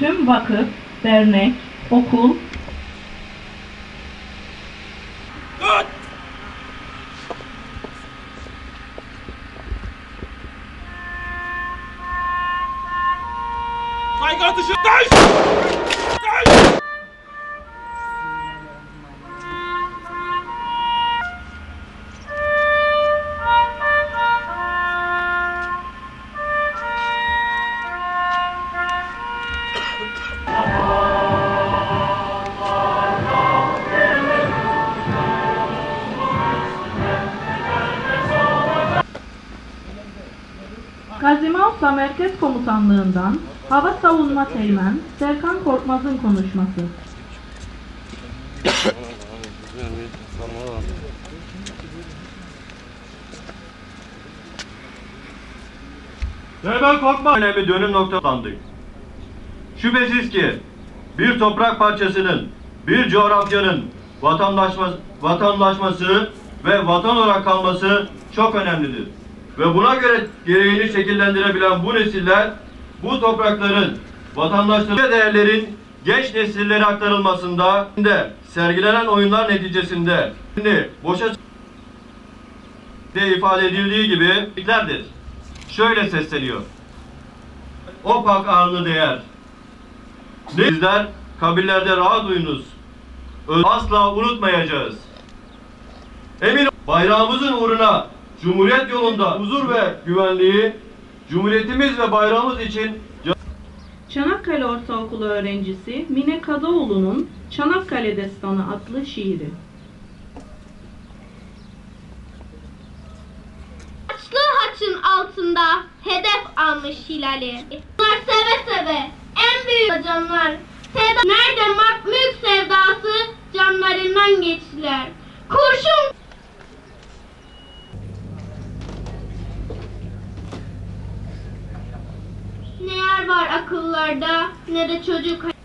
tüm vakıf, dernek, okul, Saygı atışı. Taş! Taş! Gazi Mausa Merkez Komutanlığından Hava Savunma Teğmen Serkan Korkmaz'ın konuşması. Hemen korkma. Önemli dönüm noktalandık. Şüphesiz ki bir toprak parçasının, bir coğrafyanın vatandaşma, vatandaşması ve vatan olarak kalması çok önemlidir. Ve buna göre gereğini şekillendirebilen bu nesiller, bu toprakların, vatandaşları ve değerlerin genç nesillere aktarılmasında de sergilenen oyunlar neticesinde şimdi boşa de ifade edildiği gibi bizlerdir. Şöyle sesleniyor. O pak ağırlı değer. Sizler kabirlerde rahat uyunuz. Asla unutmayacağız. Emin bayrağımızın uğruna Cumhuriyet yolunda huzur ve güvenliği Cumhuriyetimiz ve bayrağımız için Çanakkale Ortaokulu öğrencisi Mine Kadıoğlu'nun Çanakkale Destanı adlı şiiri. Haçlı haçın altında hedef almış hilali. Bunlar seve seve en büyük canlar. Nerede mak mülk sevdası var akıllarda ne de çocuk